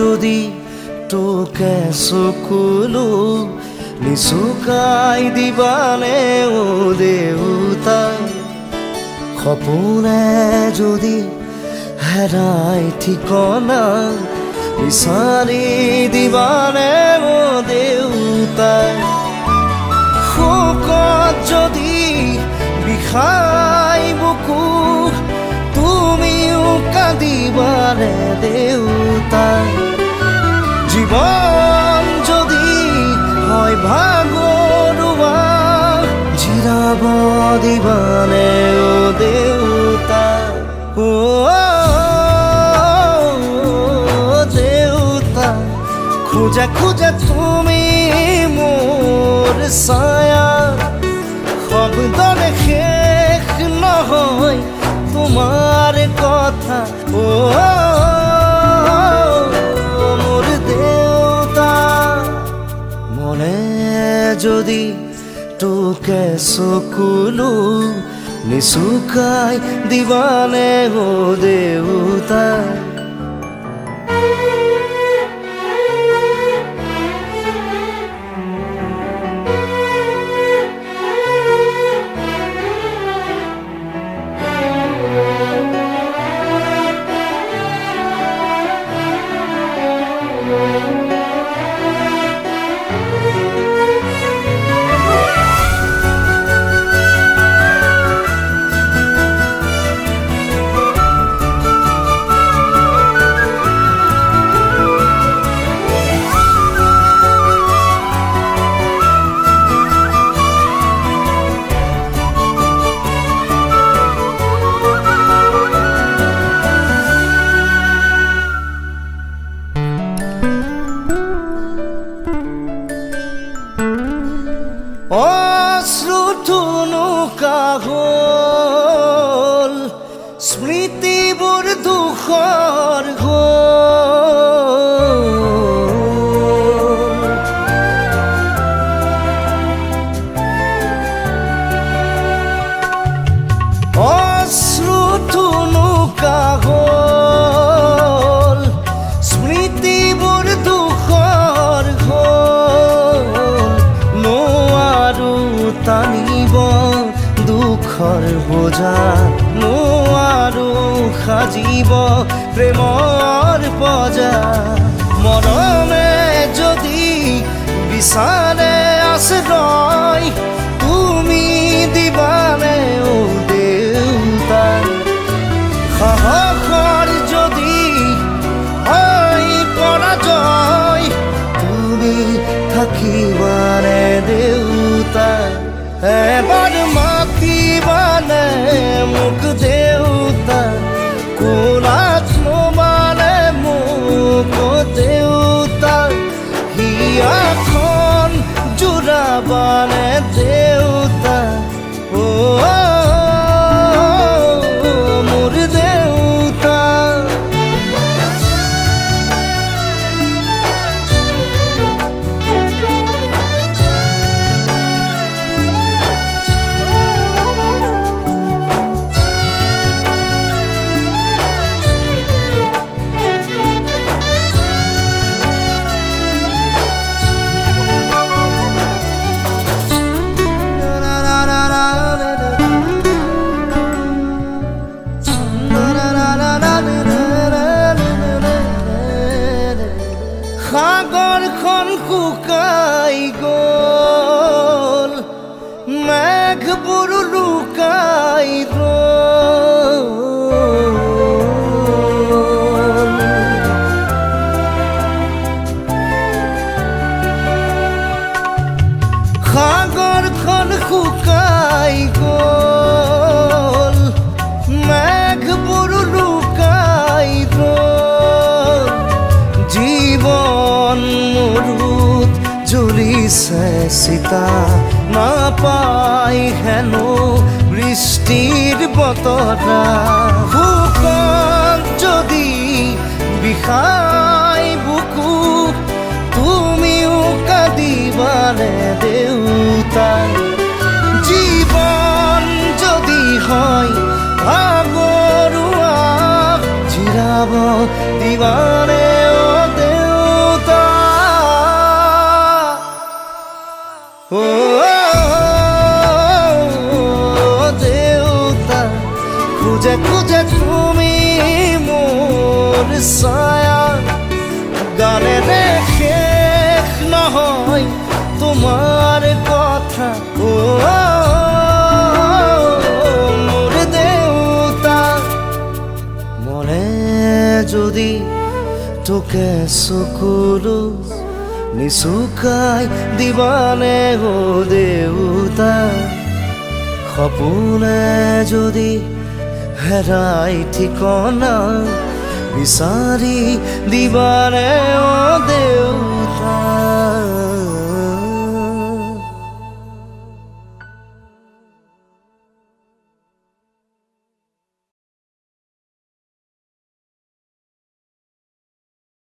যদি তোকে চকুলো নিচুকাই দিবানে ও দেউতা। সপোনে যদি হেৰাই ঠিকনা বিচাৰি দিবানে ও দেউতা। শোকত যদি বিষাই বুকু তুমিও কাঁদিবানে দেউতা খোজা খোজা তুমি মোৰ ছায়া। শব্দৰে শেষ নহয় তোমাৰ কথা। ও মোৰ দেউতা, মনে যদি তোকে চকুলো নিচুকাই দিবানে ও দেউতা। স্মৃতিবোৰ দুখৰ টানিব দুখৰ বোজা নোৱাৰো সাজিব প্ৰেমৰ পজা। মৰমে যদি বিচাৰে আশ্ৰয় তুমি দিবানে ও দেউতা। সাহসৰ যদি হয় পৰাজয় তুমি থাকিবানে দেউতা। এবাৰ মাতিবানে মোক দেউতা শুকাই গ'ল মেঘবোৰ লুকাই গ'ল। জীৱন মৰুত জ্বলিছে চিতা নাপাই হেনো বৃষ্টিৰ বতৰা শুকান যদি বিষাই জিৰাব দিবানে ও দেউতা। ও দেউতা খুঁজে খুঁজে তুমি মোর ছায়া তোকে চকুলো নিচুকাই দিবানে ও দেউতা। সপোনে যদি হেৰাই ঠিকনা বিচাৰি দিবানে অ দেউ